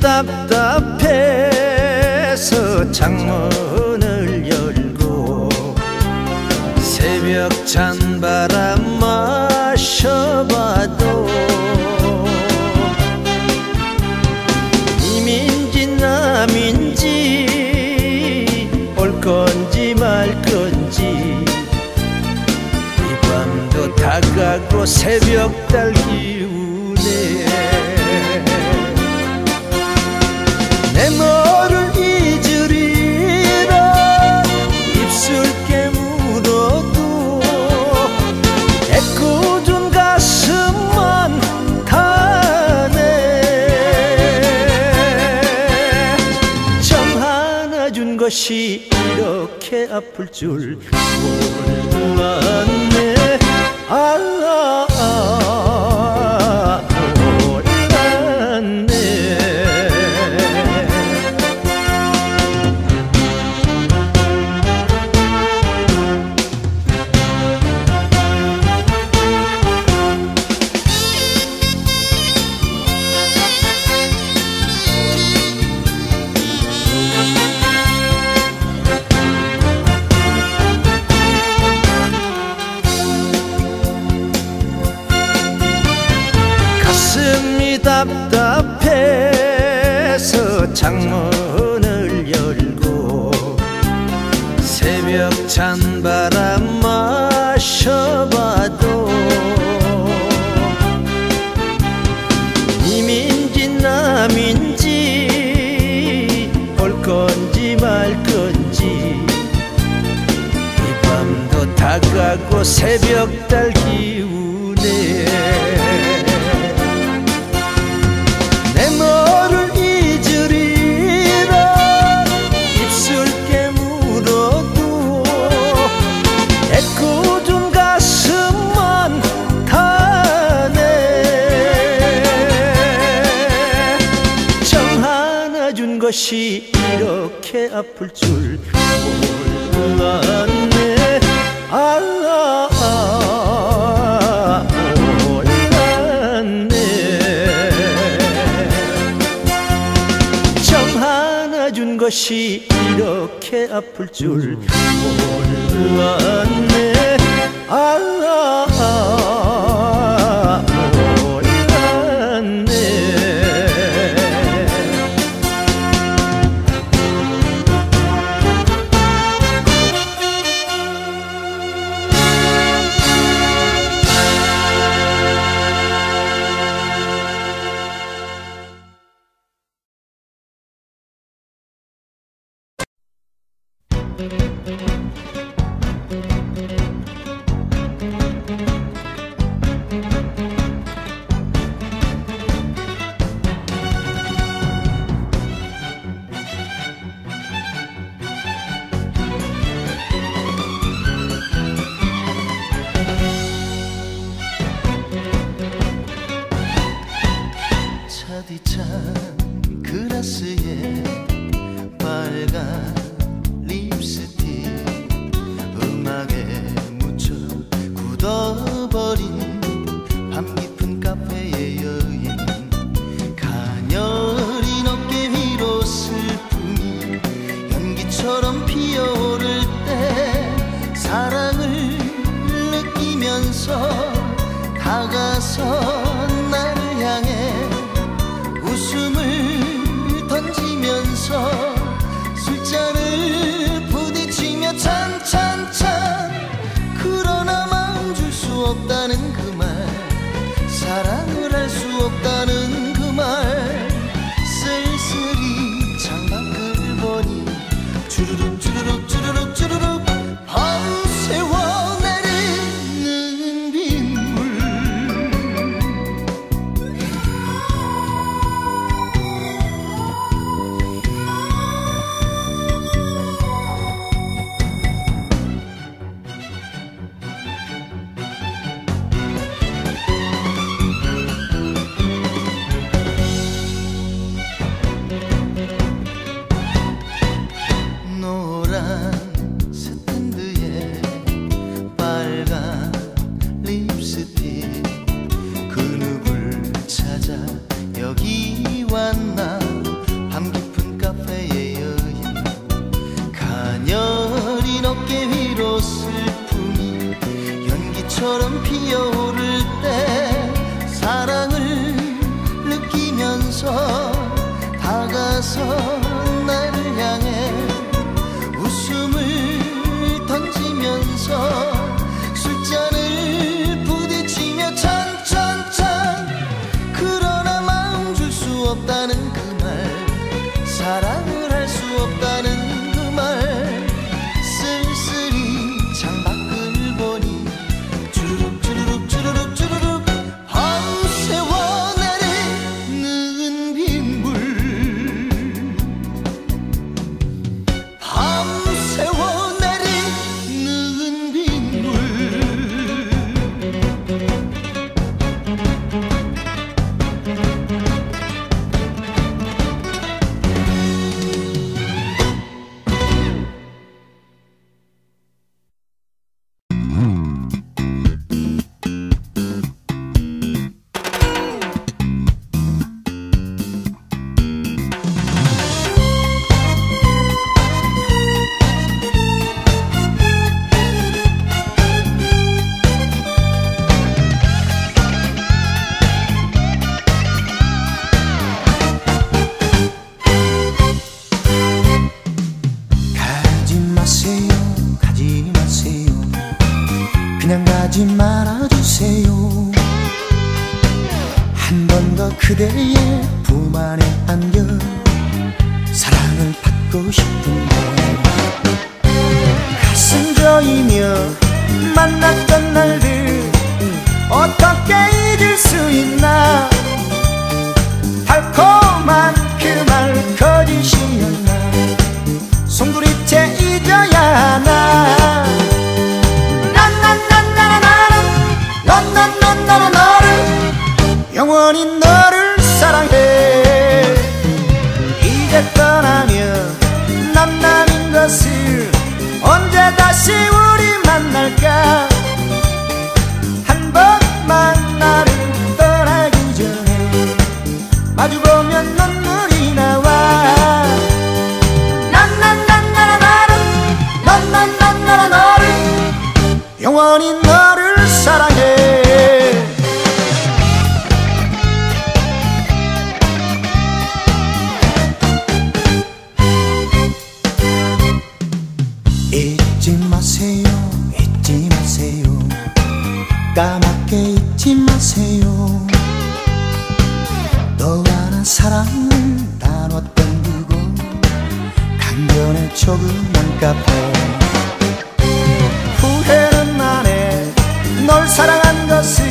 답답해서 창문을 열고 새벽 찬바람 마셔봐도 이민지 남인지 올 건지 말 건지 이 밤도 다가고 새벽 달 기우네 준 것이 이렇게 아플 줄 몰랐네 아, 아, 새벽 찬 바람 마셔봐도 이민지 남인지 올 건지 말 건지 이 밤도 다가고 새벽 달 기우 것이 이렇게 아플 줄 몰랐네. 아, 아, 몰랐네. 정 하나 준 것이 이렇게 아플 줄 몰랐네. 아, 아, 웃음을 그대의 품 안에 안겨 사랑을 받고 싶은데 가슴 저이며 만났던 날들 어떻게 잊을 수 있나 달콤한 그 말 거짓이었나 송두리째 잊어야 하나 난난난나나나나 난난난나나나 영원히 너를 사랑해 이제 떠나면 남남인 것을 언제 다시 우리 만날까 한 번만 나를 떠나기 전에 마주보면 눈물이 나와 난 난 난 나라 나를 난 난 난 나라 너를 영원히 사랑을 나눴던 그곳 강변의 조그만 카페. 후회는 안해. 널 사랑한 것을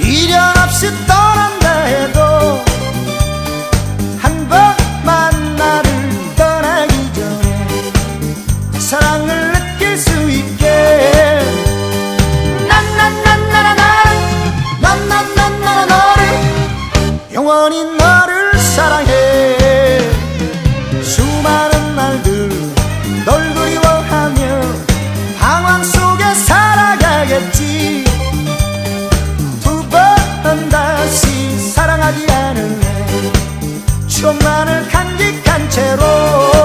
미련 없이 떠 영원히 너를 사랑해. 수많은 날들 널 그리워하며 방황 속에 살아가겠지. 두 번 다시 사랑하지 않을래. 추억만을 간직한 채로.